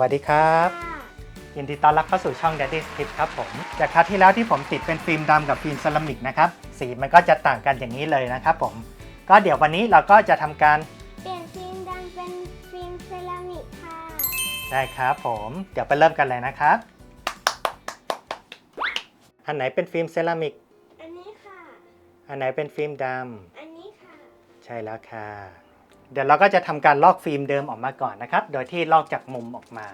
วัสดีครับค่ะยินดีต้อนรับเข้าสู่ช่อง Daddy's Tip ครับผม จากคราวที่แล้วที่ผมติดเป็นฟิล์มดำกับฟิล์มเซรามิกนะครับ สีมันก็จะต่างกันอย่างนี้เลยนะครับผม ก็เดี๋ยววันนี้เราก็จะทำการเปลี่ยนฟิล์มดำเป็นฟิล์มเซรามิกค่ะ ได้ครับผม เดี๋ยวไปเริ่มกันเลยนะครับ อันไหนเป็นฟิล์มเซรามิก อันนี้ค่ะ อันไหนเป็นฟิล์มดอันนี้ค่ะำใช่แล้วค่ะ เดี๋ยวเราก็จะทำการลอกฟิล์มเดิมออกมาก่อนนะครับ โดยที่ลอกจากมุมออกมา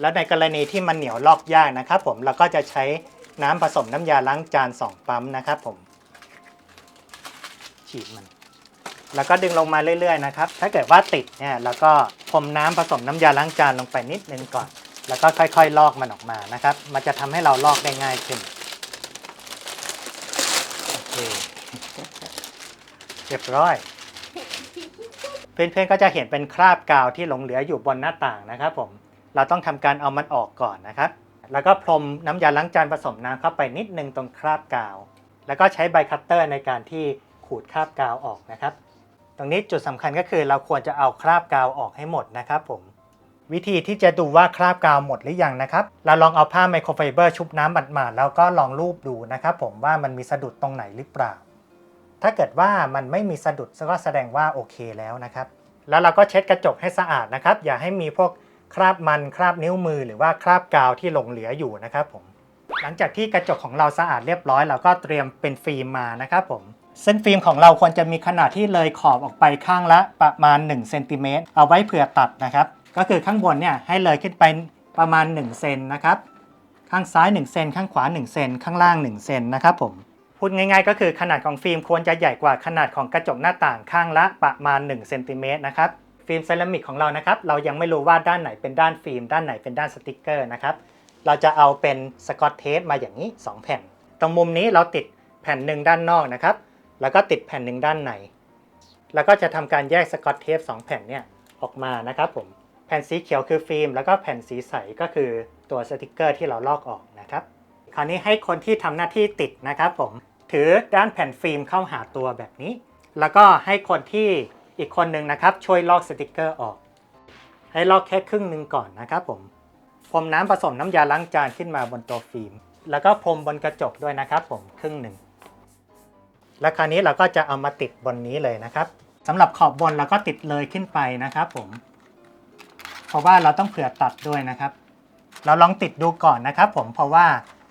แล้วในกรณีที่มันเหนียวลอกยากนะครับผมเราก็จะใช้น้ำผสมน้ำยาล้างจานสองปั๊มนะครับผม ฉีดมัน แล้วก็ดึงลงมาเรื่อยๆนะครับ ถ้าเกิดว่าติดเนี่ยเราก็พรมน้ำผสมน้ำยาล้างจานลงไปนิดนึงก่อน แล้วก็ค่อยๆ ลอกมันออกมานะครับ มันจะทำให้เราลอกได้ง่ายขึ้นโอเคเรียบร้อย เพื่อนๆก็จะเห็นเป็นคราบกาวที่หลงเหลืออยู่บนหน้าต่างนะครับผมเราต้องทำการเอามันออกก่อนนะครับ แล้วก็พรมน้ำยาล้างจานผสมน้ำเข้าไปนิดนึงตรงคราบกาว แล้วก็ใช้ใบคัตเตอร์ในการที่ขูดคราบกาวออกนะครับ ตรงนี้จุดสำคัญก็คือเราควรจะเอาคราบกาวออกให้หมดนะครับผมวิธีที่จะดูว่าคราบกาวหมดหรือยังนะครับ เราลองเอาผ้าไมโครไฟเบอร์ชุบน้ำหมาดๆแล้วก็ลองรูปดูนะครับผมว่ามันมีสะดุดตรงไหนหรือเปล่า ถ้าเกิดว่ามันไม่มีสะดุดก็แสดงว่าโอเคแล้วนะครับ แล้วเราก็เช็ดกระจกให้สะอาดนะครับ อย่าให้มีพวกคราบมันคราบนิ้วมือ หรือว่าคราบกาวที่หลงเหลืออยู่นะครับผม หลังจากที่กระจกของเราสะอาดเรียบร้อย เราก็เตรียมเป็นฟิล์มมานะครับผมเส้นฟิล์มของเราควรจะมีขนาดที่เลยขอบออกไปข้างละประมาณ1เซนติเมตรเอาไว้เผื่อตัดนะครับ ก็คือข้างบนเนี่ยให้เลยขึ้นไปประมาณ1เซนนะครับ ข้างซ้าย1เซนข้างขวา1เซนข้างล่าง1เซนนะครับผม พูดง่ายๆ ก็คือขนาดของฟิล์มควรจะใหญ่กว่าขนาดของกระจกหน้าต่างข้างละประมาณ1เซนติเมตรนะครับฟิล์มเซรามิกของเรานะครับเรายังไม่รู้ว่าด้านไหนเป็นด้านฟิล์มด้านไหนเป็นด้านสติกเกอร์นะครับเราจะเอาเป็นสกอตเทปมาอย่างนี้ 2 แผ่น ตรงมุมนี้เราติดแผ่นหนึ่งด้านนอกนะครับแล้วก็ติดแผ่นหนึ่งด้านในแล้วก็จะทำการแยกสกอตเทป2แผ่นเนี่ยออกมานะครับผมแผ่นสีเขียวคือฟิล์มแล้วก็แผ่นสีใสก็คือตัวสติกเกอร์ที่เราลอกออกนะครับคราวนี้ให้คนที่ทำหน้าที่ติดนะครับผม ถือด้านแผ่นฟิล์มเข้าหาตัวแบบนี้ แล้วก็ให้คนที่อีกคนหนึ่งนะครับ ช่วยลอกสติกเกอร์ออก ให้ลอกแค่ครึ่งหนึ่งก่อนนะครับผมพรมน้ำผสมน้ำยาล้างจานขึ้นมาบนตัวฟิล์ม แล้วก็พรมบนกระจกด้วยนะครับผมครึ่งหนึ่งแล้วคราวนี้เราก็จะเอามาติดบนนี้เลยนะครับสำหรับขอบบนเราก็ติดเลยขึ้นไปนะครับผม เพราะว่าเราต้องเผื่อตัดด้วยนะครับ เราลองติดดูก่อนนะครับผมเพราะว่า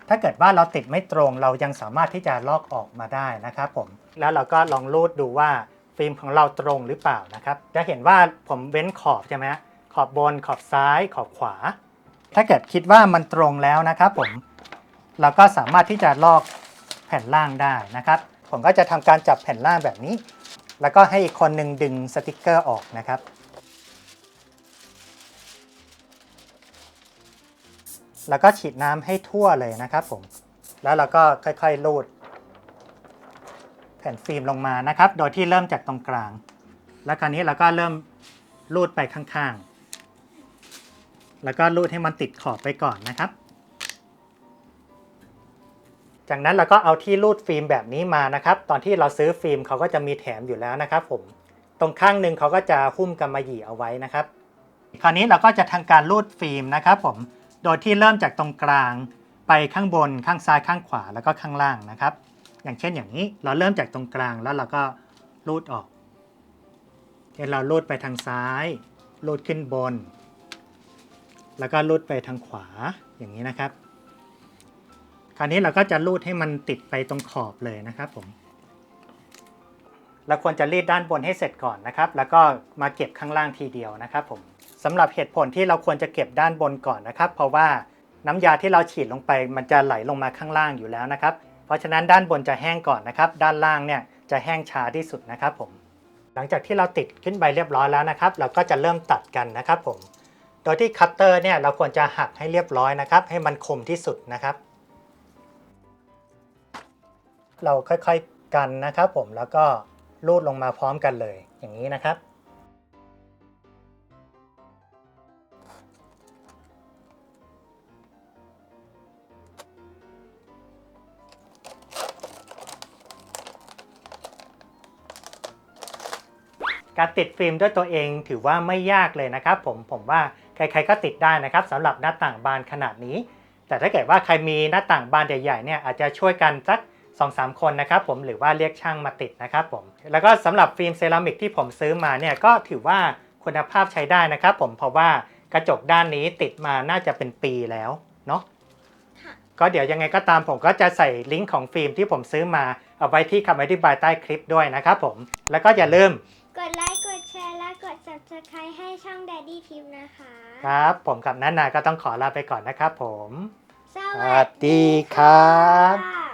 ถ้าเกิดว่าเราติดไม่ตรงเรายังสามารถที่จะลอกออกมาได้นะครับผมแล้วเราก็ลองรูดดูว่าฟิล์มของเราตรงหรือเปล่านะครับ จะเห็นว่าผมเว้นขอบใช่ไหมขอบบนขอบซ้าย ขอบขวา ถ้าเกิดคิดว่ามันตรงแล้วนะครับผมเราก็สามารถที่จะลอกแผ่นล่างได้นะครับ ผมก็จะทำการจับแผ่นล่างแบบนี้ แล้วก็ให้อีกคนหนึ่งดึงสติกเกอร์ออกนะครับ แล้วก็ฉีดน้ำให้ทั่วเลยนะครับผม แล้วเราก็ค่อยๆรูด แผ่นฟิล์มลงมานะครับ โดยที่เริ่มจากตรงกลาง แล้วคราวนี้เราก็เริ่มรูดไปข้างๆ แล้วก็รูดให้มันติดขอบไปก่อนนะครับ จากนั้นเราก็เอาที่รูดฟิล์มแบบนี้มานะครับ ตอนที่เราซื้อฟิล์มเขาก็จะมีแถมอยู่แล้วนะครับ ผม ตรงข้างหนึ่งเขาก็จะหุ้มกำมะหยี่เอาไว้นะครับ คราวนี้เราก็จะทำการรูดฟิล์มนะครับ ผม โดยที่เริ่มจากตรงกลางไปข้างบนข้างซ้ายข้างขวาแล้วก็ข้างล่างนะครับ อย่างเช่นอย่างนี้เราเริ่มจากตรงกลางแล้วเราก็รูดออกเช่นเรารูดไปทางซ้ายรูดขึ้นบน แล้วก็รูดไปทางขวาอย่างนี้นะครับ คราวนี้เราก็จะรูดให้มันติดไปตรงขอบเลยนะครับผมเราควรจะรีดด้านบนให้เสร็จก่อนนะครับ แล้วก็มาเก็บข้างล่างทีเดียวนะครับผม สำหรับเหตุผลที่เราควรจะเก็บด้านบนก่อนนะครับ เพราะว่าน้ำยาที่เราฉีดลงไปมันจะไหลลงมาข้างล่างอยู่แล้วนะครับ เพราะฉะนั้นด้านบนจะแห้งก่อนนะครับ ด้านล่างเนี่ยจะแห้งช้าที่สุดนะครับผม หลังจากที่เราติดขึ้นไปเรียบร้อยแล้วนะครับ เราก็จะเริ่มตัดกันนะครับผม โดยที่คัตเตอร์เนี่ยเราควรจะหักให้เรียบร้อยนะครับ ให้มันคมที่สุดนะครับ เราค่อยๆกันนะครับผมแล้วก็รูดลงมาพร้อมกันเลยอย่างนี้นะครับ กการติดฟิล์มด้วยตัวเองถือว่าไม่ยากเลยนะครับ ผมผมว่าใครๆก็ติดได้นะครับสำหรับหน้าต่างบานขนาดนี้ แต่ถ้าเกิดว่าใครมีหน้าต่างบานใหญ่ๆเนี่ยอาจจะช่วยกันสัก2อสคนนะครับผมหรือว่าเรียกช่างมาติดนะครับผมแล้วก็สำหรับฟิล์มเซรามิกที่ผมซื้อมาเนี่ยก็ถือว่าคุณภาพใช้ได้นะครับ ผมเพราะว่ากระจกด้านนี้ติดมาน่าจะเป็นปีแล้วเนาะค่ะก็เดี๋ยวยังไงก็ตามผมก็จะใส่ลิงก์ของฟิล์มที่ผมซื้อมาเอาไว้ที่คำอธิบายใต้คลิปด้วยนะครับผมแล้วก็อย่าลืม กดไลค์ กดแชร์ และกด subscribe ให้ช่อง Daddy Team นะคะ ครับ ผมกับนันนาก็ต้องขอลาไปก่อนนะครับผมสสวัสดีครับค่ะ